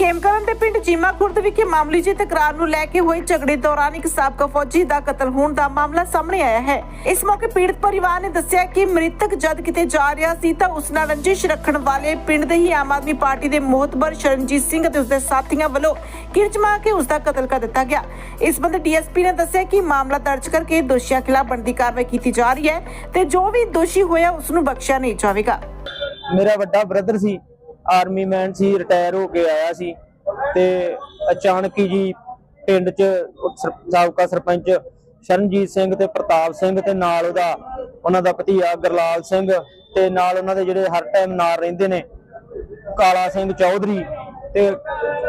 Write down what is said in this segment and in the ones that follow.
ਖੇਮਕਰਨ ਦੇ ਪਿੰਡ ਜੀਮਾ ਖੁਰਦ ਵਿਖੇ ਮਾਮੂਲੀ ਜਿਹੀ ਤਕਰਾਰ ਨੂੰ ਲੈ ਕੇ ਹੋਏ ਝਗੜੇ ਦੌਰਾਨ ਇੱਕ ਸਾਬਕਾ ਫੌਜੀ ਦਾ ਕਤਲ ਹੋਣ ਦਾ ਮਾਮਲਾ ਸਾਹਮਣੇ ਆਇਆ ਹੈ। ਇਸ ਮੌਕੇ ਪੀੜਤ ਪਰਿਵਾਰ ਨੇ ਦੱਸਿਆ ਕਿ ਮ੍ਰਿਤਕ ਜਦ ਕਿਤੇ ਜਾ ਰਿਹਾ ਸੀ ਤਾਂ ਉਸ ਨਾਲ ਰੰਜਿਸ਼ ਰੱਖਣ ਵਾਲੇ ਪਿੰਡ ਦੇ ਹੀ ਆਮ ਆਦਮੀ ਪਾਰਟੀ ਦੇ ਮੋਹਤਬਰ ਸ਼ਰਨਜੀਤ ਸਿੰਘ ਅਤੇ ਉਸਦੇ ਸਾਥੀਆਂ ਵੱਲੋਂ ਕਿਰਚ ਮਾਰ ਕੇ ਉਸ ਦਾ ਕਤਲ ਕਰ ਦਿੱਤਾ ਗਿਆ। ਇਸ ਸੰਬੰਧੀ ਡੀਐਸਪੀ ਨੇ ਦੱਸਿਆ ਕਿ ਮਾਮਲਾ ਦਰਜ ਕਰਕੇ ਦੋਸ਼ੀਆਂ ਖਿਲਾਫ ਬਣਦੀ ਕਾਰਵਾਈ ਕੀਤੀ ਜਾ ਰਹੀ ਹੈ ਤੇ ਜੋ ਵੀ ਦੋਸ਼ੀ ਹੋਇਆ ਉਸ ਨੂੰ ਬਖਸ਼ਿਆ ਨਹੀਂ ਜਾਵੇਗਾ। ਮੇਰਾ ਵੱਡਾ ਬ੍ਰਦਰ ਸੀ। ਆਰਮੀ ਮੈਨ ਸੀ, ਰਿਟਾਇਰ ਹੋ ਕੇ ਆਇਆ ਸੀ ਤੇ ਅਚਾਨਕ ਹੀ ਜੀ ਪਿੰਡ 'ਚ ਸਾਬਕਾ ਸਰਪੰਚ ਸ਼ਰਨਜੀਤ ਸਿੰਘ ਤੇ ਪ੍ਰਤਾਪ ਸਿੰਘ ਤੇ ਨਾਲ ਉਹਦਾ, ਉਹਨਾਂ ਦਾ ਭਤੀਆ ਗਰਲਾਲ ਸਿੰਘ ਤੇ ਨਾਲ ਉਹਨਾਂ ਦੇ ਜਿਹੜੇ ਹਰ ਟਾਈਮ ਨਾਲ ਰਹਿੰਦੇ ਨੇ, ਕਾਲਾ ਸਿੰਘ ਚੌਧਰੀ ਤੇ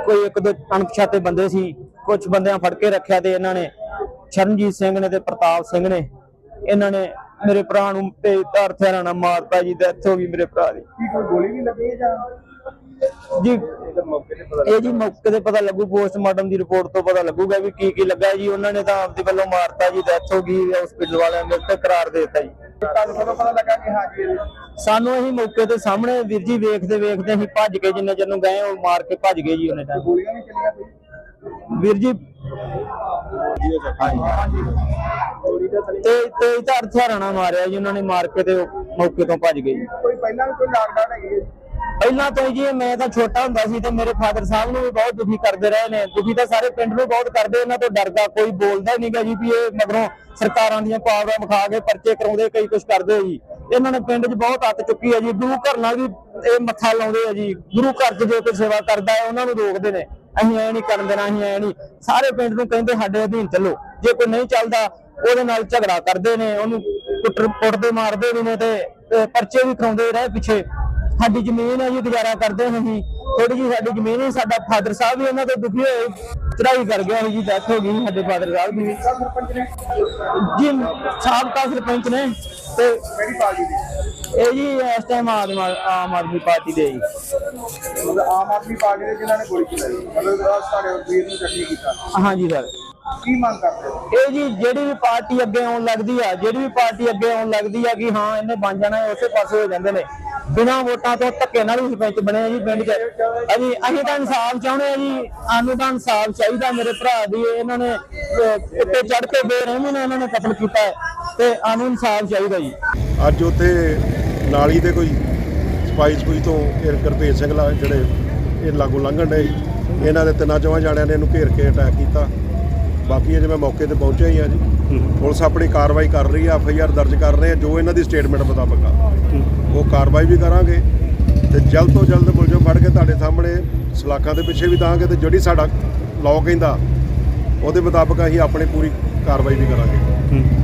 ਕੋਈ ਇੱਕ ਦੋ ਅਣਪਛਾਤੇ ਬੰਦੇ ਸੀ ਕੁਝ ਬੰਦਿਆਂ ਫੜ ਕੇ ਰੱਖਿਆ ਤੇ ਇਹਨਾਂ ਨੇ, ਸ਼ਰਨਜੀਤ ਸਿੰਘ ਨੇ ਤੇ ਪ੍ਰਤਾਪ ਸਿੰਘ ਨੇ, ਇਹਨਾਂ ਨੇ ਮੇਰੇ ਭਰਾ ਨੂੰ ਤੇ ਧਾਰ ਹਥਿਆਰਾਂ ਨਾਲ ਮਾਰਤਾ ਜੀ ਡੈਥ ਹੋ ਗਈ ਮੇਰੇ ਭਰਾ ਦੀ। ਕੀ ਕੋਈ ਗੋਲੀ ਵੀ ਲੱਗੀ ਹੈ ਜਾਂ? ਜੀ ਇਹ ਜੀ ਮੌਕੇ ਤੇ ਪਤਾ ਲੱਗੂ ਪੋਸਟਮਾਰਟਮ ਦੀ ਰਿਪੋਰਟ ਤੋਂ ਪਤਾ ਲੱਗੂਗਾ ਵੀ ਕੀ ਕੀ ਲੱਗਾ ਜੀ। ਉਹਨਾਂ ਨੇ ਤਾਂ ਆਪਦੇ ਵੱਲੋਂ ਮਾਰਤਾ ਜੀ ਡੈਥ ਹੋ ਗਈ ਹਸਪੀਟਲ ਵਾਲਿਆਂ ਨੇ ਤੇ ਕਰਾਰ ਦੇ ਦਿੱਤਾ ਜੀ। ਤੁਹਾਨੂੰ ਕਦੋਂ ਪਤਾ ਲੱਗਾ ਕਿ ਹਾਂ ਜੀ ਇਹ? ਸਾਨੂੰ ਅਸੀਂ ਮੌਕੇ ਤੇ ਸਾਹਮਣੇ ਵੀਰ ਜੀ ਵੇਖਦੇ ਵੇਖਦੇ ਅਸੀਂ ਭੱਜ ਕੇ ਜਿੰਨੇ ਚਿਰ ਨੂੰ ਗਏ ਉਹ ਮਾਰ ਕੇ ਭੱਜ ਗਏ ਜੀ ਉਹਨੇ ਟਾਈਮ ਗੋਲੀਆਂ ਵੀ ਚੱਲੀਆਂ ਕੋਈ ਵੀਰ ਜੀ ਤੇ ਤੇ ਧਾਰ ਹਥਿਆਰਾਂ ਮਾਰਿਆ ਜੀ ਉਹਨਾਂ ਨੇ ਮਾਰ ਕੇ ਤੇ ਉਹ ਮੌਕੇ ਤੋਂ ਭੱਜ ਗਏ ਜੀ। ਕੋਈ ਪਹਿਲਾਂ ਵੀ ਕੋਈ ਲਾਕਡਾਊਨ ਹੈਗੀ ਹੈ ਜੀ? ਪਹਿਲਾਂ ਤੋਂ ਹੀ ਜੀ ਮੈਂ ਤਾਂ ਛੋਟਾ ਹੁੰਦਾ ਸੀ ਤੇ ਮੇਰੇ ਫਾਦਰ ਸਾਹਿਬ ਨੂੰ ਵੀ ਬਹੁਤ ਦੁਖੀ ਕਰਦੇ ਰਹੇ ਨੇ। ਦੁਖੀ ਤਾਂ ਸਾਰੇ ਪਿੰਡ ਨੂੰ ਬਹੁਤ ਕਰਦੇ ਇਹਨਾਂ ਤੋਂ ਡਰਦਾ ਕੋਈ ਬੋਲਦਾ ਨਹੀਂਗਾ ਜੀ ਵੀ ਇਹ ਮਗਰੋਂ ਸਰਕਾਰਾਂ ਦੀਆਂ ਪਾਵਰਾਂ ਵਿਖਾ ਕੇ ਪਰਚੇ ਕਰਾਉਂਦੇ ਕਈ ਕੁਝ ਕਰਦੇ ਜੀ। ਇਹਨਾਂ ਨੇ ਪਿੰਡ 'ਚ ਬਹੁਤ ਹੱਥ ਚੁੱਕੀ ਹੈ ਜੀ। ਗੁਰੂ ਘਰ ਨਾਲ ਵੀ ਇਹ ਮੱਥਾ ਲਾਉਂਦੇ ਆ ਜੀ। ਗੁਰੂ ਘਰ 'ਚ ਜੇ ਕੋਈ ਸੇਵਾ ਕਰਦਾ ਹੈ ਉਹਨਾਂ ਨੂੰ ਰੋਕਦੇ ਨੇ। ਅਸੀਂ ਐ ਨਹੀਂ ਕਰਨ ਦੇਣਾ, ਅਸੀਂ ਐ ਨਹੀਂ। ਸਾਰੇ ਪਿੰਡ ਨੂੰ ਕਹਿੰਦੇ ਸਾਡੇ ਅਧੀਨ ਚੱਲੋ। ਜੇ ਕੋਈ ਨਹੀਂ ਚੱਲਦਾ, ਉਹਦੇ ਨਾਲ ਝਗੜਾ ਕਰਦੇ ਨੇ, ਉਹਨੂੰ ਕੁੱਟਰ ਕੁੱਟਦੇ ਮਾਰਦੇ ਵੀ ਨੇ ਤੇ ਪਰਚੇ ਵੀ ਕਰਾਉਂਦੇ ਰਹੇ ਪਿੱਛੇ। ਸਾਡੀ ਜ਼ਮੀਨ ਹੈ ਜੀ, ਗੁਜ਼ਾਰਾ ਕਰਦੇ ਹਾਂ ਅਸੀਂ। ਥੋੜੀ ਜੀ ਸਾਡੀ ਜ਼ਮੀਨ ਹੈ, ਸਾਡਾ ਫਾਦਰ ਸਾਹਿਬ ਵੀ ਉਹਨਾਂ ਤੋਂ ਦੁਖੀ ਹੋਏ। ਚੜਾਈ ਕਰ ਗਿਆ ਸੀ ਜੀ ਡੈਥ ਹੋ ਗਈ ਸਾਡੇ ਫਾਦਰ ਸਾਹਿਬ ਦੀ। ਜੀ, ਸਾਬਕਾ ਸਰਪੰਚ ਨੇ। ਤੇ ਕਿਹੜੀ ਪਾਰਟੀ ਦੀ ਇਹ ਜੀ ਇਸ ਟਾਈਮ ਆਮ ਆਦਮੀ ਪਾਰਟੀ ਦੇ ਜੀ। ਮਤਲਬ ਆਮ ਆਦਮੀ ਪਾਰਟੀ ਦੇ ਜਿਨ੍ਹਾਂ ਨੇ ਗੋਲੀ ਚਲਾਈ ਮਤਲਬ ਸਾਡੇ ਵੀਰ ਨੂੰ ਜ਼ਖਮੀ ਕੀਤਾ। ਹਾਂਜੀ ਸਰ ਕੀ ਮੰਗ ਕਰਦੇ ਹੋ? ਇਹ ਜੀ ਜਿਹੜੀ ਵੀ ਪਾਰਟੀ ਅੱਗੇ ਆਉਣ ਲੱਗਦੀ ਆ ਜਿਹੜੀ ਵੀ ਪਾਰਟੀ ਅੱਗੇ ਆਉਣ ਲੱਗਦੀ ਆ ਕਿ ਹਾਂ ਇਹਨੇ ਬਣ ਜਾਣਾ ਉਸੇ ਪਾਸੇ ਹੋ ਜਾਂਦੇ ਨੇ। ਬਿਨਾਂ ਵੋਟਾਂ ਤੋਂ ਧੱਕੇ ਨਾਲ ਹੀ ਸਰਪੰਚ ਬਣੇ ਆ ਜੀ ਪਿੰਡ 'ਚ। ਅਸੀਂ ਅਸੀਂ ਤਾਂ ਇਨਸਾਫ ਚਾਹੁੰਦੇ ਆ ਜੀ ਸਾਨੂੰ ਤਾਂ ਇਨਸਾਫ ਚਾਹੀਦਾ ਮੇਰੇ ਭਰਾ ਦੀ ਇਹਨਾਂ ਨੇ ਉੱਤੇ ਚੜ ਕੇ ਬੇਰਹਿਮੀ ਨਾਲ ਇਹਨਾਂ ਨੇ ਕਤਲ ਕੀਤਾ ਹੈ। ਤੇ ਸਾਨੂੰ ਇਨਸਾਫ ਚਾਹੀਦਾ ਜੀ। ਅੱਜ ਉੱਥੇ ਨਾਲੀ ਦੇ ਕੋਈ ਸਪਾਈ ਸਫੂਈ ਤੋਂ ਇਹ ਗੁਰਭੇਜ ਸਿੰਘ ਲਾ ਜਿਹੜੇ ਇਹ ਲਾਗੂ ਲੰਘਣ ਦੇ ਇਹਨਾਂ ਦੇ ਤਿੰਨਾਂ ਚੋਂ ਜਾਣਿਆਂ ਨੇ ਇਹਨੂੰ ਘੇਰ ਕੇ ਅਟੈਕ ਕੀਤਾ। ਬਾਕੀ ਜਿਵੇਂ ਮੌਕੇ ਤੇ ਪਹੁੰਚਿਆ ਹੀ ਆ ਜੀ। ਪੁਲਿਸ ਆਪਣੀ ਕਾਰਵਾਈ ਕਰ ਰਹੀ ਆ ਐਫ ਆਈ ਆਰ ਦਰਜ ਕਰ ਰਹੇ ਆ ਜੋ ਇਹਨਾਂ ਦੀ ਸਟੇਟਮੈਂਟ ਮੁਤਾਬਕ ਆ। ਉਹ ਕਾਰਵਾਈ ਵੀ ਕਰਾਂਗੇ ਤੇ ਜਲਦ ਤੋਂ ਜਲਦ ਮੁਲਜ਼ਮ ਫੜ ਕੇ ਤੁਹਾਡੇ ਸਾਹਮਣੇ ਸਲਾਖਾਂ ਦੇ ਪਿੱਛੇ ਵੀ ਦਾਂਗੇ ਤੇ ਜਿਹੜੀ ਸਾਡਾ ਲਾਅ ਕਹਿੰਦਾ, ਉਹਦੇ ਮੁਤਾਬਕ ਅਸੀਂ ਆਪਣੀ ਪੂਰੀ ਕਾਰਵਾਈ ਵੀ ਕਰਾਂਗੇ।